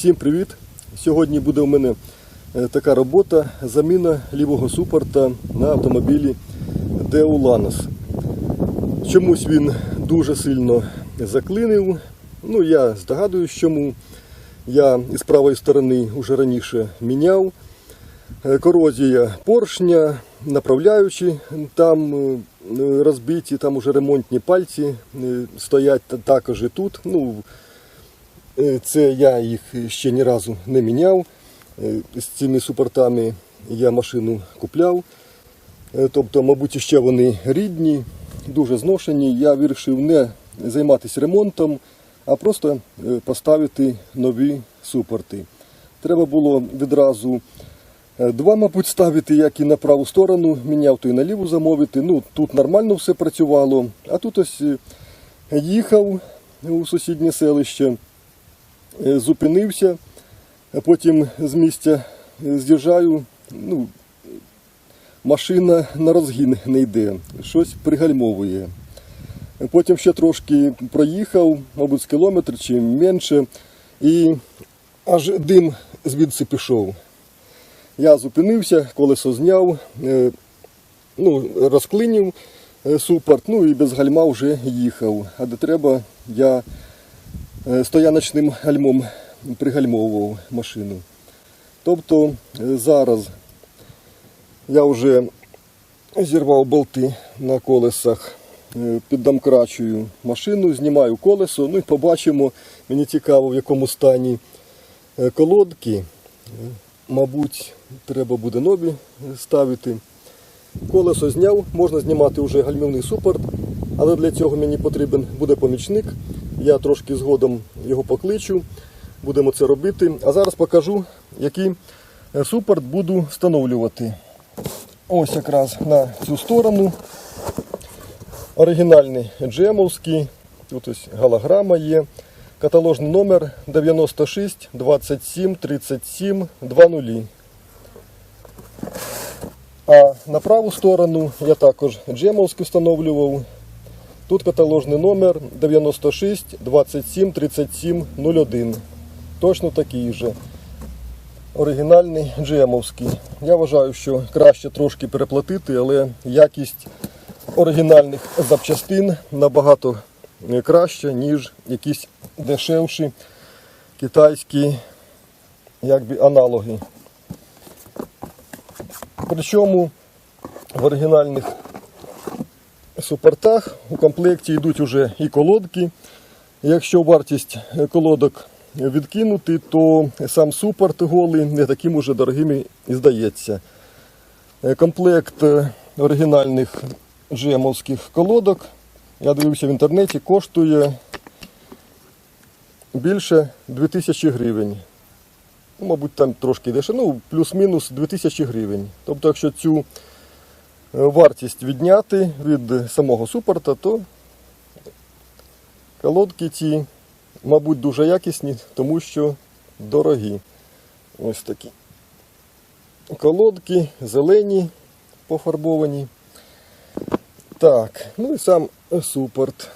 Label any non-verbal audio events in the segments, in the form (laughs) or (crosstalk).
Всім привіт! Сьогодні буде у мене е, така робота заміна лівого супорта на автомобілі Lanos. Чомусь він дуже сильно заклинив. Ну, я здогадуюсь, чому. Я із правої сторони вже раніше міняв. Е, Корозія поршня, направляючі там е, розбиті, там уже ремонтні пальці стоять також і тут. Ну, Це я їх ще ні разу не міняв. Е, З цими супортами я машину купляв. Е, Тобто, мабуть, ще вони рідні, дуже зношені. Я вирішив не займатися ремонтом, а просто е, поставити нові супорти. Треба було відразу е, два, мабуть, ставити, як і на праву сторону, міняв, то і на ліву замовити. Ну, тут нормально все працювало. А тут ось е, їхав у сусіднє селище. Е, зупинився, а потім з місця е, з'їжджаю, ну, машина на розгін не йде, щось пригальмовує. Потім ще трошки проїхав, мабуть, з кілометр чи менше, і аж дим звідси пішов. Я зупинився, колесо зняв, е, ну, розклинів супорт, ну і без гальма вже їхав. А де треба, я стояночним гальмом пригальмовував машину. Тобто е, зараз я вже зірвав болти на колесах, е, піддамкрачую машину, знімаю колесо, ну і побачимо, мені цікаво, в якому стані е, колодки. Е, Мабуть, треба буде нові ставити. Колесо зняв, можна знімати вже гальмівний супорт, але для цього мені потрібен буде помічник. Я трошки згодом його покличу, будемо це робити. А зараз покажу, який е, супорт буду встановлювати. Ось якраз на цю сторону. Оригінальний джемовський. Тут ось голограма є. Каталожний номер 96 27 37 20. А на праву сторону я також джемовський встановлював. Тут каталожний номер 96 27 37 01. Точно такий же. Оригінальний джемовський. Я вважаю, що краще трошки переплатити, але якість оригінальних запчастин набагато краще, ніж якісь дешевші китайські якби, аналоги. Причому в оригінальних супортах у комплекті йдуть уже і колодки. Якщо вартість колодок відкинути, то сам супорт голий не таким уже дорогим і здається. Е, Комплект е, оригінальних джемовських колодок, я дивився в інтернеті, коштує більше 2000 гривень. Ну, мабуть, там трошки дешевше, ну, плюс-мінус 2000 гривень. Тобто, якщо цю е, вартість відняти від самого супорта, то колодки ті, мабуть, дуже якісні, тому що дорогі. Ось такі. Колодки зелені, пофарбовані. Так, ну і сам супорт.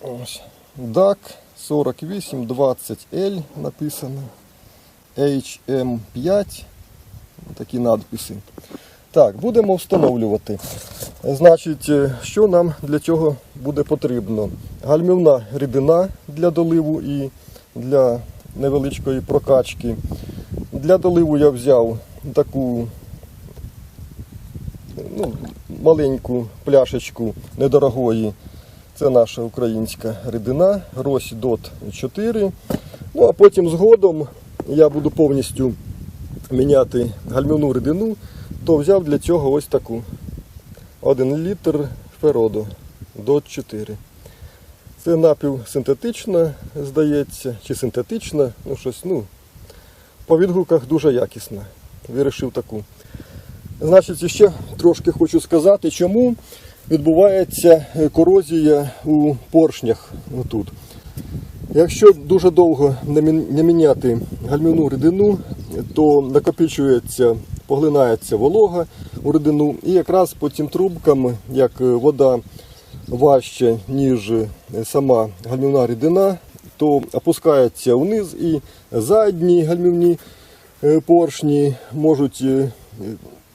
Ось. DAC 4820L написано. HM5. Такі надписи. Так, будемо встановлювати. Значить, е, що нам для цього буде потрібно? Гальмівна рідина для доливу і для невеличкої прокачки. Для доливу я взяв таку ну, маленьку пляшечку недорогої. Це наша українська рідина, Рось Дот 4. Ну а потім згодом я буду повністю міняти гальмівну рідину, то взяв для цього ось таку 1 літр фероду Дот 4. Це напівсинтетична, здається, чи синтетична, ну щось, ну, по відгуках дуже якісна. Вирішив таку. Значить, ще трошки хочу сказати, чому відбувається е, корозія у поршнях тут. Якщо дуже довго не міняти гальмівну рідину, то накопичується, поглинається волога у рідину, і якраз по цим трубкам, як е, вода важче, ніж е, сама гальмівна рідина, то опускається вниз і задні гальмівні е, поршні можуть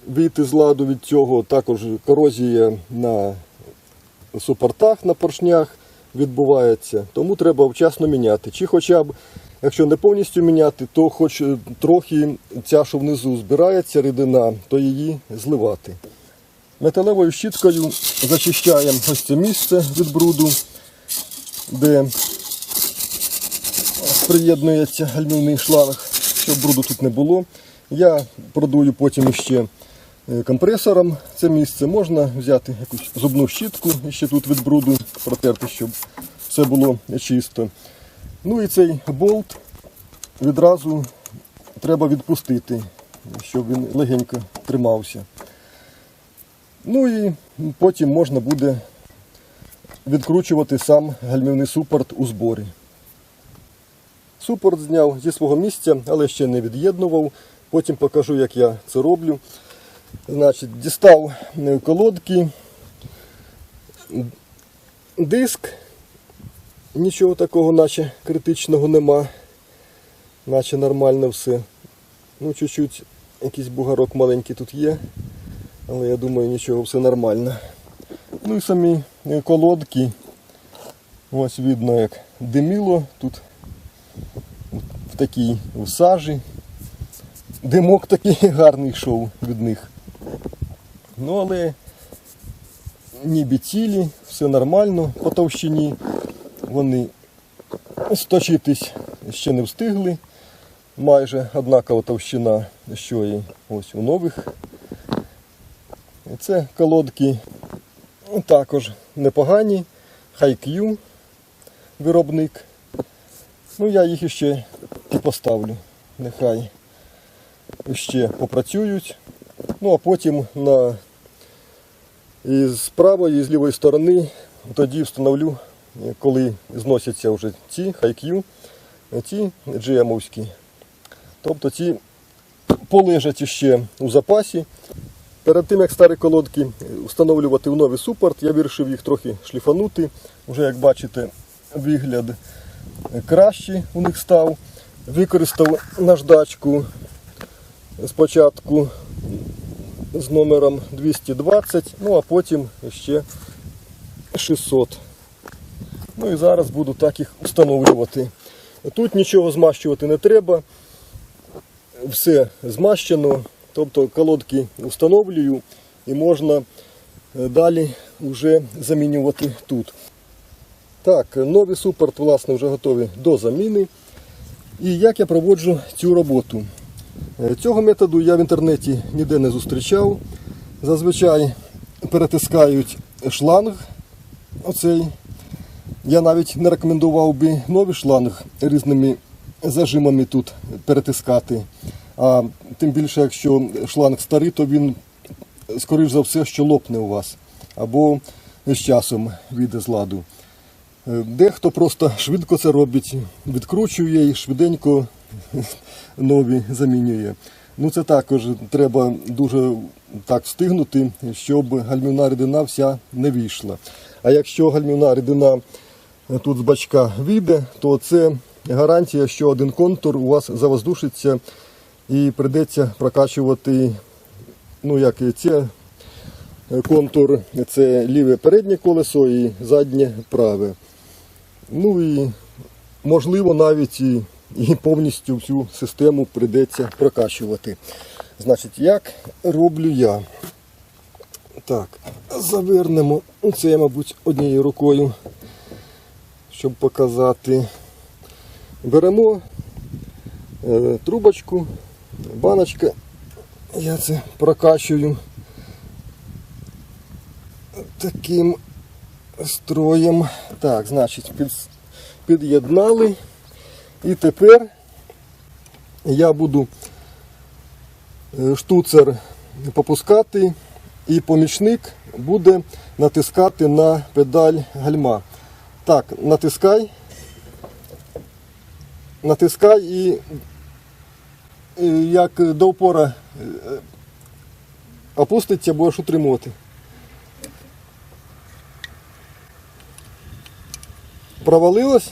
вийти з ладу від цього. Також корозія на супортах на поршнях відбувається. Тому треба вчасно міняти. Чи хоча б, якщо не повністю міняти, то хоч е, трохи ця, що внизу збирається рідина, то її зливати. Металевою щіткою зачищаємо ось це місце від бруду, де приєднується гальмівний шланг, щоб бруду тут не було. Я продую потім ще е, компресором це місце. Можна взяти якусь зубну щітку ще тут від бруду протерти, щоб все було чисто. Ну і цей болт відразу треба відпустити, щоб він легенько тримався. Ну і потім можна буде відкручувати сам гальмівний супорт у зборі. Супорт зняв зі свого місця, але ще не від'єднував. Потім покажу, як я це роблю. Значить, дістав колодки, диск. Нічого такого, наче критичного нема. Наче нормально все. Ну, чуть-чуть якийсь бугарок маленький тут є. Але я думаю, нічого, все нормально. Ну і самі е, колодки. Ось видно, як диміло тут в такій в сажі. Димок такий (laughs) гарний йшов від них. Ну, але ніби цілі, все нормально по товщині. Вони сточитись ще не встигли. Майже однакова товщина, що і ось у нових. Це колодки також непогані. Хайк'ю виробник. Ну, я їх ще поставлю. Нехай ще попрацюють. Ну, а потім на з правої, і з лівої сторони тоді встановлю, коли зносяться вже ці хайк'ю, ті GM-овські. Тобто ці полежать ще у запасі. Перед тим, як старі колодки встановлювати у новий супорт, я вирішив їх трохи шліфанути. Вже, як бачите, вигляд кращий у них став. Використав наждачку спочатку з номером 220, ну а потім ще 600. Ну і зараз буду так їх встановлювати. Тут нічого змащувати не треба. Все змащено. Тобто колодки встановлюю і можна далі вже замінювати тут. Так, новий супорт власне, вже готові до заміни. І як я проводжу цю роботу? Е, Цього методу я в інтернеті ніде не зустрічав. Зазвичай перетискають шланг. Оцей. Я навіть не рекомендував би новий шланг різними зажимами тут перетискати. А тим більше, якщо шланг старий, то він, скоріш за все, що лопне у вас. Або з часом вийде з ладу. Е, Дехто просто швидко це робить, відкручує і швиденько (laughs) нові замінює. Ну це також треба дуже так встигнути, щоб гальмівна рідина вся не вийшла. А якщо гальмівна рідина тут з бачка вийде, то це гарантія, що один контур у вас завоздушиться і прийдеться прокачувати, ну як це контур, це ліве переднє колесо і заднє праве. Ну і можливо навіть і, і повністю всю систему прийдеться прокачувати. Значить, як роблю я? Так, завернемо це, я, мабуть, однією рукою, щоб показати. Беремо е, трубочку, баночка. Я це прокачую таким строєм. Так, значить, під, під'єднали. І тепер я буду е, штуцер попускати, і помічник буде натискати на педаль гальма. Так, натискай, натискай і е, як до опора е, опуститься, будеш утримувати. Провалилось?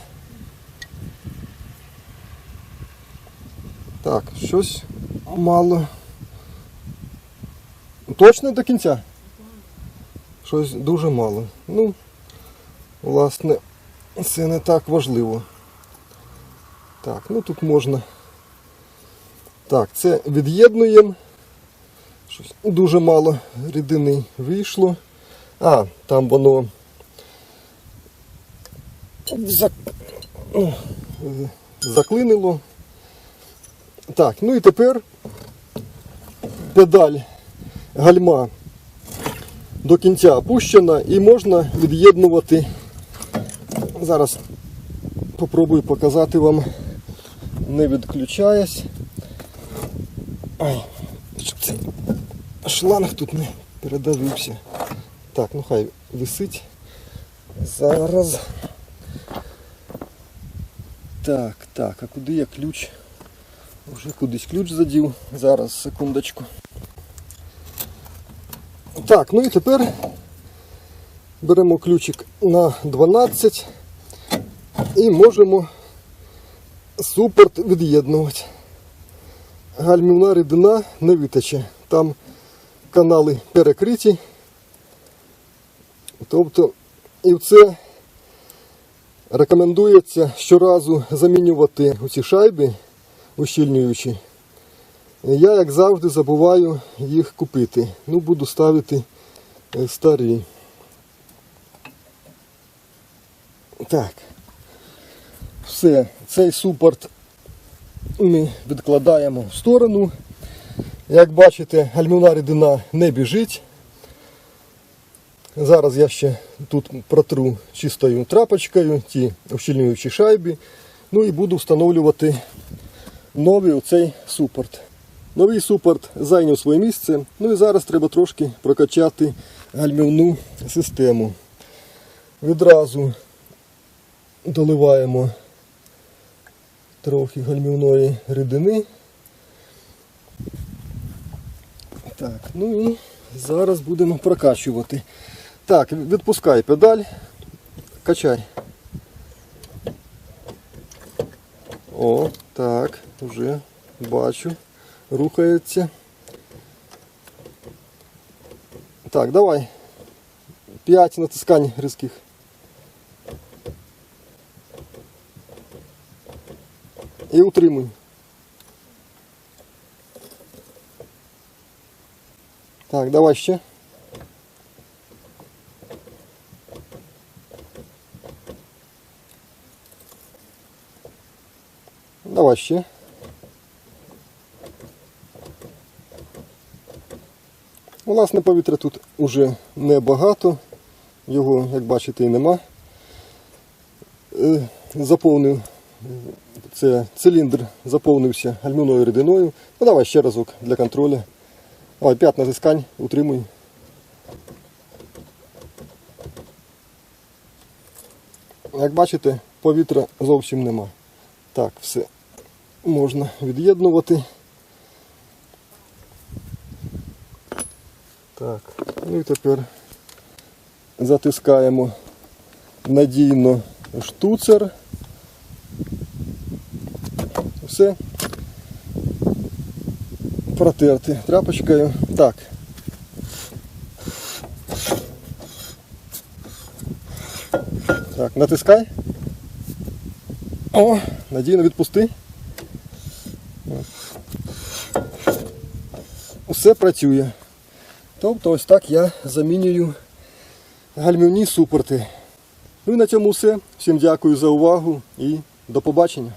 Так, щось мало. Точно до кінця? Щось дуже мало. Ну, власне, це не так важливо. Так, ну тут можна. Так, це від'єднуємо. Щось дуже мало рідини вийшло. А, там воно зак... заклинило. Так, ну і тепер педаль гальма до кінця опущена і можна від'єднувати. Зараз попробую показати вам, не відключаясь. Ай, щоб цей шланг тут не передавився. Так, ну хай висить. Зараз. Так, так, а куди я ключ? Уже кудись ключ задів. Зараз, секундочку. Так, ну і тепер беремо ключик на 12 і можемо супорт від'єднувати. Гальмівна рідина не витече. Там канали перекриті. Тобто і це рекомендується щоразу замінювати ці шайби ущільнюючі. Я, як завжди, забуваю їх купити. Ну, буду ставити е, старі. Так. Все, цей супорт ми відкладаємо в сторону. Як бачите, гальмівна рідина не біжить. Зараз я ще тут протру чистою трапочкою ті ущільнюючі шайби. Ну і буду встановлювати новий оцей супорт. Новий супорт зайняв своє місце. Ну і зараз треба трошки прокачати гальмівну систему. Відразу доливаємо трохи гальмівної рідини. Так, ну і зараз будемо прокачувати. Так, відпускай педаль, качай. О, так, вже бачу. Рухається. Так, давай. П'ять натискань різких. І утримуй. Так, давай ще. Давай ще. Власне, повітря тут уже небагато, його, як бачите, і нема. Е, Заповнив це циліндр заповнився гальмівною рідиною. Ну давай ще разок для контролю. Давай, 5 натискань, утримуй. Як бачите, повітря зовсім нема. Так, все можна від'єднувати. Так, ну і тепер затискаємо надійно штуцер. Все. Протерти тряпочкою. Так. Так, натискай. О, надійно відпусти. Все працює. Тобто ось так я замінюю гальмівні супорти. Ну і на цьому все. Всім дякую за увагу і до побачення.